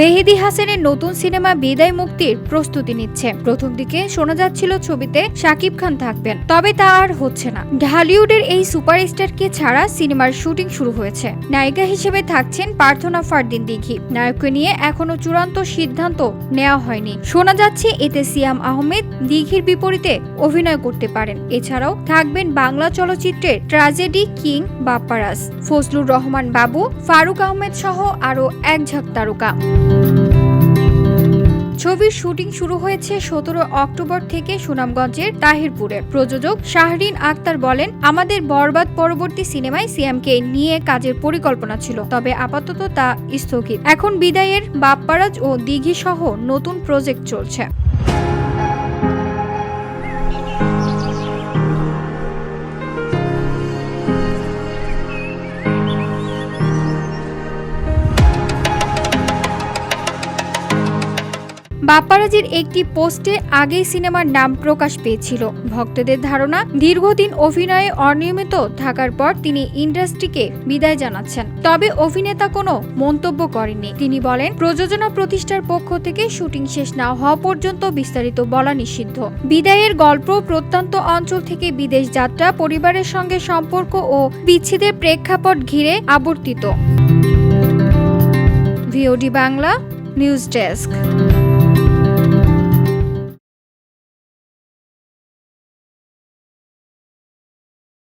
মেহেদি হাসানের নতুন সিনেমা বিদায় মুক্তির প্রস্তুতি নিচ্ছে। প্রথম দিকে শোনা যাচ্ছিল ছবিতে শাকিব খান থাকবেন, তবে তা আর হচ্ছে না। ঢালিউডের এই সুপারস্টারকে ছাড়া সিনেমার শুটিং শুরু হয়েছে। নায়িকা হিসেবে থাকছেন পার্থনা ফারদিন দিঘি। নায়ককে নিয়ে এখনও চূড়ান্ত সিদ্ধান্ত নেওয়া হয়নি। শোনা যাচ্ছে এতে সিয়াম আহমেদ দিঘির বিপরীতে অভিনয় করতে পারেন। এছাড়াও থাকবেন বাংলা চলচ্চিত্রের ট্রাজেডি কিং বাপ্পারাস, ফজলুর রহমান বাবু, ফারুক আহমেদ সহ আরও এক ঝাঁক তারকা। ছবির শুটিং শুরু হয়েছে সতেরো অক্টোবর থেকে সুনামগঞ্জের তাহিরপুরে। প্রযোজক শাহরিন আক্তার বলেন, আমাদের বরবাদ পরবর্তী সিনেমায় সিএমকে নিয়ে কাজের পরিকল্পনা ছিল, তবে আপাতত তা স্থগিত। এখন বিদায়ের বাপ্পারাজ ও দিঘি সহ নতুন প্রজেক্ট চলছে। বাপ্পারাজের একটি পোস্টে আগেই সিনেমার নাম প্রকাশ পেয়েছিল। ভক্তদের ধারণা, দীর্ঘদিন অভিনয়ে অনিয়মিত থাকার পর তিনি ইন্ডাস্ট্রিকে বিদায় জানাচ্ছেন। তবে অভিনেতা কোনো মন্তব্য করেননি। তিনি বলেন, প্রযোজনা প্রতিষ্ঠার পক্ষ থেকে শুটিং শেষ না হওয়া পর্যন্ত বিস্তারিত বলা নিষিদ্ধ। বিদায়ের গল্প প্রত্যন্ত অঞ্চল থেকে বিদেশ যাত্রা, পরিবারের সঙ্গে সম্পর্ক ও বিচ্ছেদের প্রেক্ষাপট ঘিরে আবর্তিত। VOD Bangla, news desk.